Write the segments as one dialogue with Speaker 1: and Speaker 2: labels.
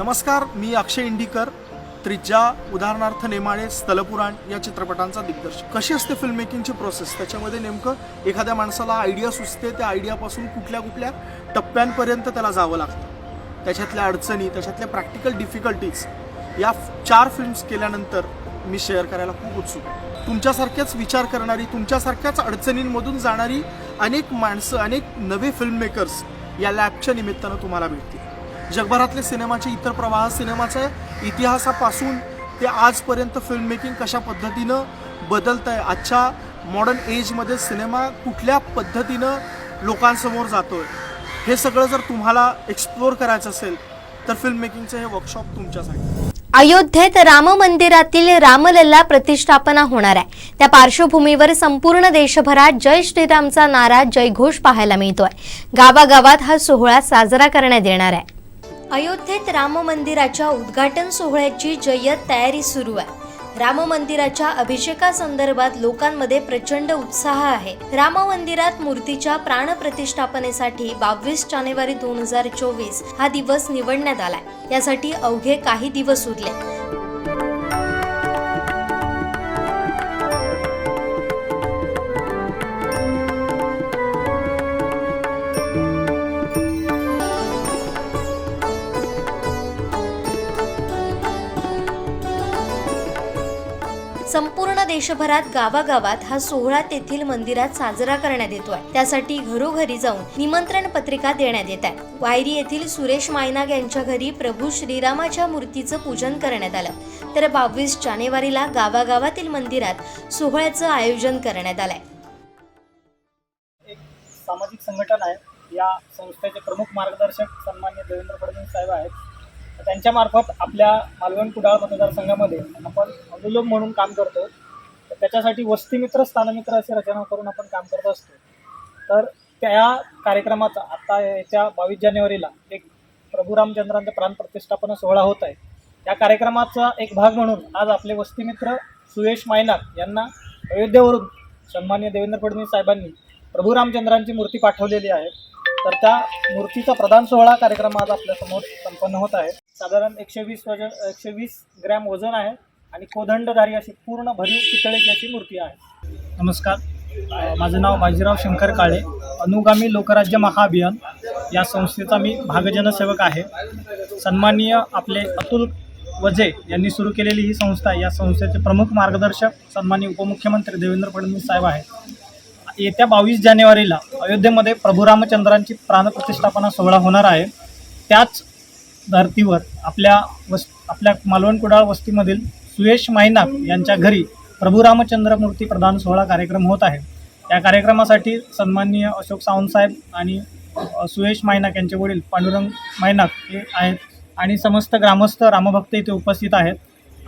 Speaker 1: नमस्कार मी अक्षय इंडिकर. त्रिज्या उदाहरणार्थ नेमाळे स्थलपुराण या चित्रपटांचा दिग्दर्शक. कशी असते फिल्म मेकिंगची प्रोसेस त्याच्यामध्ये नेमकं एखाद्या माणसाला आयडिया सुचते त्या आयडियापासून कुठल्या कुठल्या टप्प्यांपर्यंत त्याला जावं लागतं. त्याच्यातल्या अडचणी त्याच्यातल्या प्रॅक्टिकल डिफिकल्टीज या चार फिल्म्स केल्यानंतर मी शेअर करायला खूप उत्सुक आहे. तुमच्यासारख्याच विचार करणारी तुमच्यासारख्याच अडचणींमधून जाणारी अनेक माणसं अनेक नवे फिल्म मेकर्स या लॅबच्या निमित्तानं तुम्हाला भेटतील. जगभरातले सिनेमाचे इतर प्रवाह सिनेमाच्या इतिहासापासून ते आजपर्यंत फिल्म मेकिंग कशा पद्धतीनं बदलत आहे आजच्या मॉडर्न एजमध्ये सिनेमा कुठल्या पद्धतीनं लोकांसमोर जातो आहे हे सगळं जर तुम्हाला एक्सप्लोअर करायचं असेल तर फिल्म मेकिंगचं हे वर्कशॉप तुमच्यासाठी.
Speaker 2: अयोध्येत राम मंदिरातील रामलल्ला प्रतिष्ठापना होणार आहे. त्या पार्श्वभूमीवर संपूर्ण देशभरात जय श्रीरामचा नारा जयघोष पाहायला मिळतोय. गावागावात हा सोहळा साजरा करण्यात येणार आहे. अयोध्येत राम मंदिराच्या उद्घाटन सोहळ्याची जय्यत तयारी सुरू आहे. राम मंदिराच्या अभिषेकासंदर्भात लोकांमध्ये प्रचंड उत्साह आहे. राम मंदिरात मूर्तीच्या प्राण प्रतिष्ठापनेसाठी बावीस जानेवारी दोन हजार चोवीस हा दिवस निवडण्यात आलाय. यासाठी अवघे काही दिवस उरले. संपूर्ण देशभरात गावागावात हा सोहळा तेथील मंदिरात साजरा करण्यात येतोय. त्यासाठी घरोघरी जाऊन निमंत्रण पत्रिका देण्यात येत आहे. वायरी येथील सुरेश मायनाग यांच्या घरी प्रभू श्रीरामाच्या मूर्तीचं पूजन करण्यात आलं. तर बावीस जानेवारीला गावागावातील मंदिरात सोहळ्याचं आयोजन करण्यात आलंय.
Speaker 3: एक सामाजिक संघटन आहे. या संस्थेचे प्रमुख मार्गदर्शक सन्मान्य देवेंद्र फडणवीस साहेब आहेत. त्यांच्यामार्फत आपल्या मालवण कुडाळ मतदारसंघामध्ये आपण अनुलोम म्हणून काम करतो. तर त्याच्यासाठी वस्तीमित्र स्थानमित्र अशी रचना करून आपण काम करत असतो. तर त्या कार्यक्रमाचा आता याच्या बावीस जानेवारीला एक प्रभू रामचंद्रांचा प्राण प्रतिष्ठापन सोहळा होत आहे. या कार्यक्रमाचा एक भाग म्हणून आज आपले वस्तीमित्र सुयेश मायनाक यांना अयोध्येवरून सन्मान्य देवेंद्र फडणवीस साहेबांनी प्रभू रामचंद्रांची मूर्ती पाठवलेली आहे. तर त्या मूर्तीचा प्रधान सोहळा कार्यक्रम आज आपल्यासमोर संपन्न होत आहे. साधारण एकशे वीस वजन एकशे वीस ग्रॅम वजन आहे आणि कोदंडधारी अशी पूर्ण भरीव पितळेची अशी मूर्ती आहे. नमस्कार. माझं नाव बाजीराव शंकर काळे. अनुगामी लोकराज्य महाअभियान या संस्थेचा मी भागजनसेवक आहे. सन्माननीय आपले अतुल वजे यांनी सुरू केलेली ही संस्था या संस्थेचे प्रमुख मार्गदर्शक सन्माननीय उपमुख्यमंत्री देवेंद्र फडणवीस साहेब आहेत. येत्या बावीस जानेवारीला अयोध्येमध्ये प्रभू रामचंद्रांची प्राणप्रतिष्ठापना सोहळा होणार आहे. त्याच धर्तीवर आपल्या वस् आपल्या मालवण कुडाळ वस्तीमधील सुयश मायनाक यांच्या घरी प्रभू रामचंद्र मूर्ती प्रदान सोहळा कार्यक्रम होत आहे. या कार्यक्रमासाठी सन्माननीय अशोक सावंत साहेब आणि अ, सुयश मायनाक यांचे वडील पांडुरंग मायनाक हे आहेत आणि समस्त ग्रामस्थ रामभक्त इथे उपस्थित आहेत.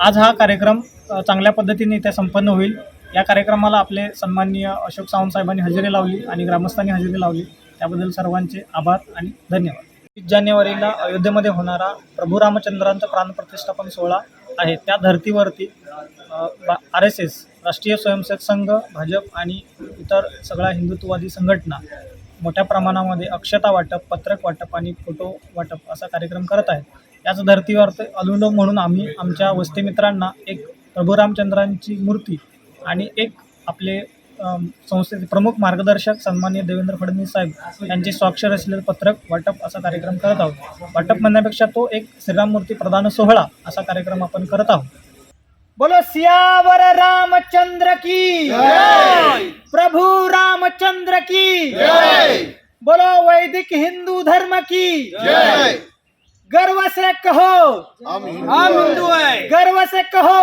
Speaker 3: आज हा कार्यक्रम चांगल्या पद्धतीने इथे संपन्न होईल. या कार्यक्रमाला आपले सन्माननीय अशोक सावंतसाहेबांनी हजेरी लावली आणि ग्रामस्थांनी हजेरी लावली. त्याबद्दल सर्वांचे आभार आणि धन्यवाद. वीस जानेवारीला अयोध्येमध्ये होणारा प्रभू रामचंद्रांचा प्राणप्रतिष्ठापन सोहळा आहे. त्या धर्तीवरती आर एस एस राष्ट्रीय स्वयंसेवक संघ भाजप आणि इतर सगळ्या हिंदुत्ववादी संघटना मोठ्या प्रमाणामध्ये अक्षता वाटप पत्रक वाटप आणि फोटो वाटप असा कार्यक्रम करत आहेत. याच धर्तीवर ते अनुलोम म्हणून आम्ही आमच्या वस्तीमित्रांना एक प्रभू रामचंद्रांची मूर्ती आणि एक आपले संस्थेचे प्रमुख मार्गदर्शक सन्मान्य देवेंद्र फडणवीस साहेब यांचे स्वाक्षर असलेले पत्रक वाटप असा कार्यक्रम करत आहोत. वाटप म्हणण्यापेक्षा तो एक श्रीराम मूर्ती प्रदान सोहळा असा कार्यक्रम आपण करत आहोत. बोलो सियावर रामचंद्र की प्रभु रामचंद्र की बोलो वैदिक हिंदू धर्म की गर्व से कहो हम हिंदू है। गर्व से कहो